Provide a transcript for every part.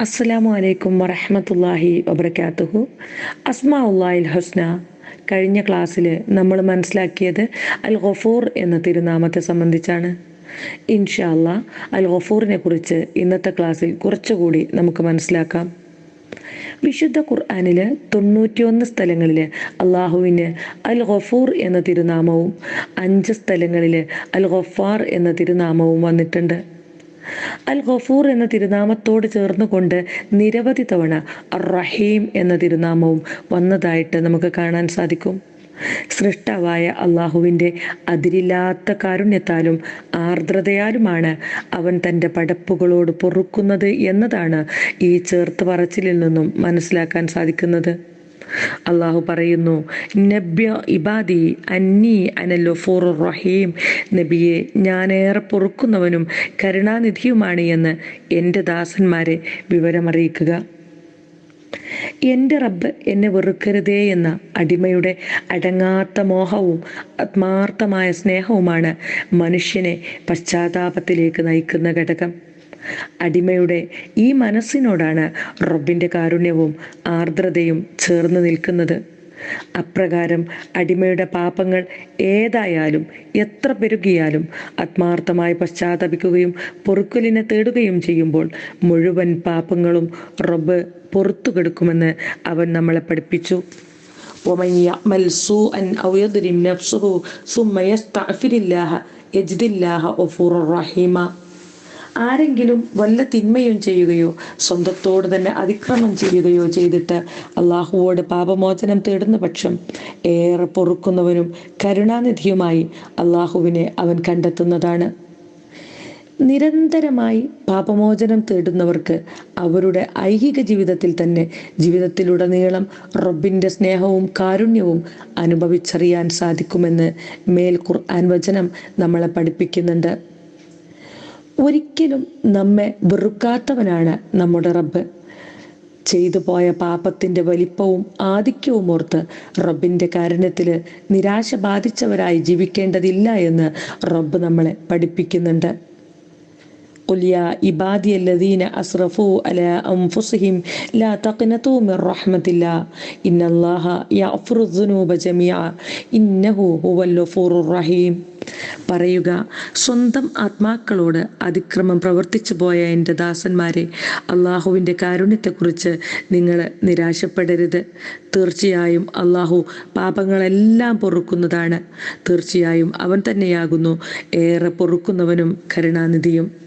അസ്സലാമു അലൈക്കും വറഹമത്തല്ലാഹി വബർക്കാത്തുഹു അസ്മാ ഉല്ലാഹിൽ ഹുസ്ന. കഴിഞ്ഞ ക്ലാസ്സിൽ നമ്മൾ മനസ്സിലാക്കിയത് അൽ ഗഫൂർ എന്ന തിരുനാമത്തെ സംബന്ധിച്ചാണ്. ഇൻഷാല്ല അൽ ഗഫൂറിനെ കുറിച്ച് ഇന്നത്തെ ക്ലാസ്സിൽ കുറച്ചുകൂടി നമുക്ക് മനസ്സിലാക്കാം. വിശുദ്ധ ഖുർആാനിൽ തൊണ്ണൂറ്റിയൊന്ന് സ്ഥലങ്ങളിൽ അള്ളാഹുവിന് അൽ ഗഫൂർ എന്ന തിരുനാമവും അഞ്ച് സ്ഥലങ്ങളിൽ അൽ ഗഫാർ എന്ന തിരുനാമവും വന്നിട്ടുണ്ട്. അൽ ഗഫൂർ എന്ന തിരുനാമത്തോട് ചേർന്നുകൊണ്ട് നിരവധി തവണ റഹീം എന്ന തിരുനാമവും വന്നതായിട്ട് നമുക്ക് കാണാൻ സാധിക്കും. സൃഷ്ടാവായ അള്ളാഹുവിന്റെ അതിരില്ലാത്ത കാരുണ്യത്താലും ആർദ്രതയാലുമാണ് അവൻ തന്റെ പടപ്പുകളോട് പൊറുക്കുന്നത് എന്നതാണ് ഈ ചേർത്ത് പറച്ചിലിൽ നിന്നും മനസ്സിലാക്കാൻ സാധിക്കുന്നത്. അള്ളാഹു പറയുന്നു നബ്യ ഇബാദി അന്നി അനല്ലോ റഹീം. നബിയെ ഏറെ പൊറുക്കുന്നവനും കരുണാനിധിയുമാണ് എന്ന് എന്റെ ദാസന്മാരെ വിവരമറിയിക്കുക. എന്റെ റബ്ബ് എന്നെ വെറുക്കരുതേ എന്ന അടിമയുടെ അടങ്ങാത്ത മോഹവും ആത്മാർത്ഥമായ സ്നേഹവുമാണ് മനുഷ്യനെ പശ്ചാത്താപത്തിലേക്ക് നയിക്കുന്ന ഘടകം. അടിമയുടെ ഈ മനസ്സിനോടാണ് റബ്ബിൻ്റെ കാരുണ്യവും ആർദ്രതയും ചേർന്ന് നിൽക്കുന്നത് അപ്രകാരം അടിമയുടെ പാപങ്ങൾ ഏതായാലും എത്ര പെരുകിയാലും ആത്മാർത്ഥമായി പശ്ചാത്തപിക്കുകയും പൊറുക്കലിനെ തേടുകയും ചെയ്യുമ്പോൾ മുഴുവൻ പാപങ്ങളും റബ്ബ് പുറത്തു കെടുക്കുമെന്ന് അവൻ നമ്മളെ പഠിപ്പിച്ചു ومن يعمل سوءا أو يظلم نفسه ثم يستغفر الله يجد الله غفورا رحيما ആരെങ്കിലും വല്ല തിന്മയും ചെയ്യുകയോ സ്വന്തത്തോട് തന്നെ അതിക്രമം ചെയ്യുകയോ ചെയ്തിട്ട് അള്ളാഹുവോട് പാപമോചനം തേടുന്ന പക്ഷം ഏറെ പൊറുക്കുന്നവനും കരുണാനിധിയുമായി അള്ളാഹുവിനെ അവൻ കണ്ടെത്തുന്നതാണ്. നിരന്തരമായി പാപമോചനം തേടുന്നവർക്ക് അവരുടെ ഐഹിക ജീവിതത്തിൽ തന്നെ ജീവിതത്തിലുടനീളം റബ്ബിന്റെ സ്നേഹവും കാരുണ്യവും അനുഭവിച്ചറിയാൻ സാധിക്കുമെന്ന് മേൽ ഖുർആൻ വചനം നമ്മളെ പഠിപ്പിക്കുന്നുണ്ട്. ഒരിക്കലും നമ്മെ വെറുക്കാത്തവനാണ് നമ്മുടെ റബ്ബ് ചെയ്തു പോയ പാപത്തിൻ്റെ വലിപ്പവും ആധിക്യവും ഓർത്ത് റബ്ബിൻ്റെ കാരുണ്യത്തിൽ നിരാശ ബാധിച്ചവരായി ജീവിക്കേണ്ടതില്ല എന്ന് റബ്ബ് നമ്മളെ പഠിപ്പിക്കുന്നുണ്ട് قل يا عبادي الذين أسرفوا على أنفسهم لا تقنطوا من رحمة الله إن الله يغفر الذنوب جميعا إنه هو الغفور الرحيم പറയുക സ്വന്തം ആത്മാക്കളോട് അതിക്രമം പ്രവർത്തിച്ചു പോയ എന്റെ ദാസന്മാരെ അള്ളാഹുവിന്റെ കാരുണ്യത്തെക്കുറിച്ച് നിങ്ങൾ നിരാശപ്പെടരുത്. തീർച്ചയായും അള്ളാഹു പാപങ്ങളെല്ലാം പൊറുക്കുന്നതാണ്. തീർച്ചയായും അവൻ തന്നെയാകുന്നു ഏറെ പൊറുക്കുന്നവനും കരുണാനിധിയും.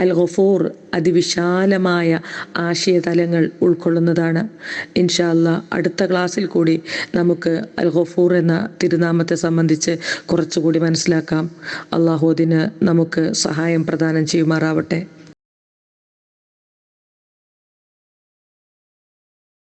അൽ ഗഫൂർ അതിവിശാലമായ ആശയതലങ്ങൾ ഉൾക്കൊള്ളുന്നതാണ്. ഇൻഷാല്ല അടുത്ത ക്ലാസ്സിൽ കൂടി നമുക്ക് അൽ ഗഫൂർ എന്ന തിരുനാമത്തെ സംബന്ധിച്ച് കുറച്ചുകൂടി മനസ്സിലാക്കാം. അള്ളാഹുദിന് നമുക്ക് സഹായം പ്രദാനം ചെയ്യുമാറാവട്ടെ.